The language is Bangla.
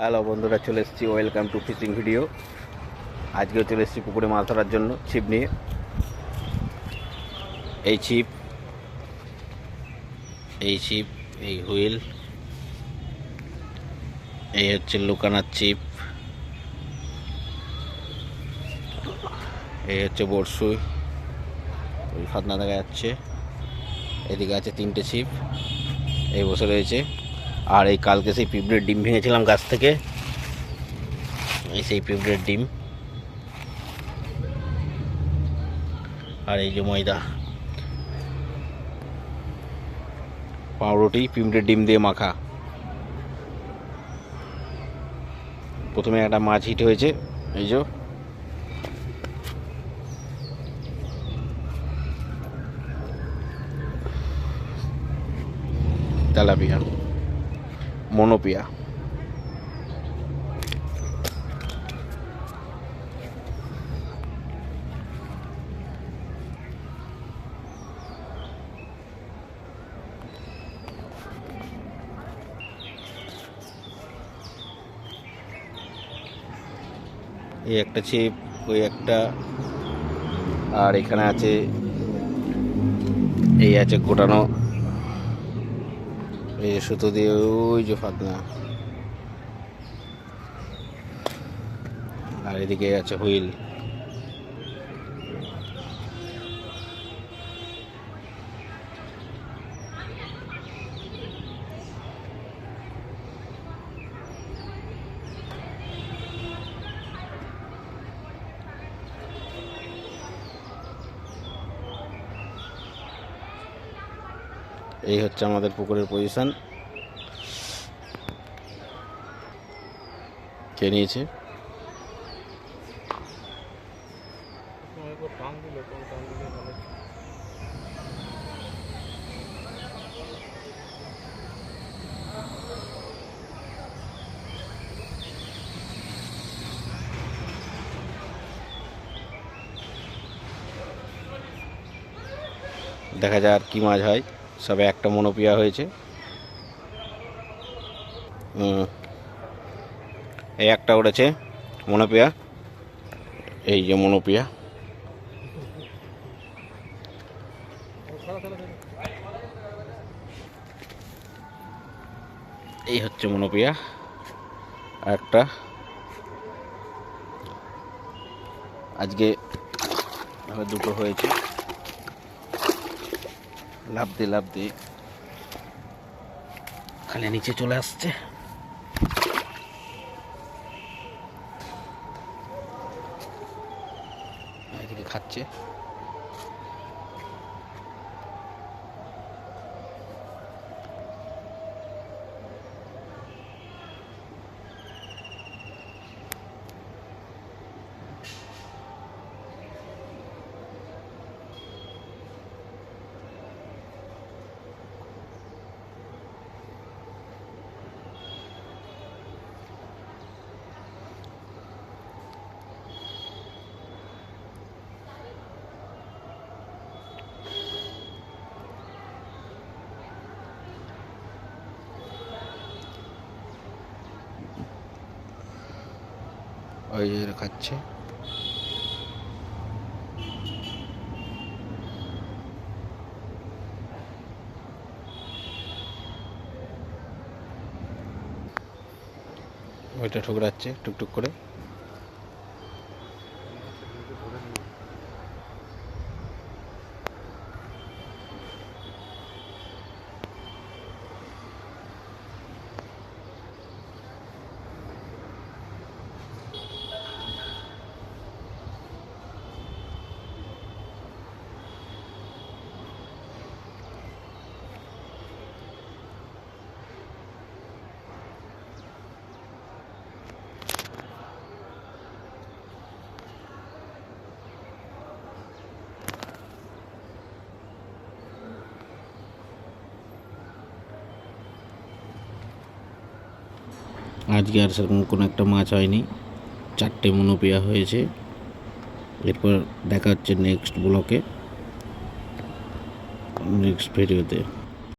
হ্যালো বন্ধুরা, চলে এসেছি ওয়েলকাম টু ফিশিং ভিডিও আজকেও চলে এসেছি পুকুরে মাছ ধরার জন্য, ছিপ নিয়ে। এই ছিপ এই ছিপ, এই হুইল, এই হচ্ছে লুকানার ছিপ, এই হচ্ছে বড়শুই ওই ফাতনা দেখা যাচ্ছে। এদিকে আছে তিনটে ছিপ, এই বসে রয়েছে। আর এই কালকে সেই পিঁপড়ের ডিম ভেঙেছিলাম গাছ থেকে। এই সেই পিঁপড়ের ডিম। আর এই যে ময়দা। পাউরুটি, পিঁপড়ের ডিম দিয়ে মাখা। প্রথমে একটা মাছ হিট হয়েছে, এই যে। তেলাপিয়া। মনোপিয়া। এই একটা ছিপ ওই একটা। আর এখানে আছে এই আছে গোটানো এই যে সুতো দিয়ে ওই যে ফাতনা। আর এদিকে আছে হুইল। এই হচ্ছে আমাদের পুকুরের পজিশন কে নিয়েছে? দেখা যায় আর কি মাছ হয়। সবে একটা মনোপিয়া হয়েছে। এই একটা উঠেছে মনোপিয়া। এই যে মনোপিয়া। এই হচ্ছে মনোপিয়া। একটা। আজকে দুটো হয়েছে। লাভ দিয়ে লাভ দিয়ে খালি নিচে চলে আসছে। খাচ্ছে। ওই খাচ্ছে। ওইটা ঠুকরাচ্ছে টুকটুক করে। আজকে আর সেরকম কোনো একটা মাছ হয়নি। চারটে মনোপিয়া হয়েছে। এরপর দেখা হচ্ছে নেক্সট ব্লকে নেক্সট ভিডিওতে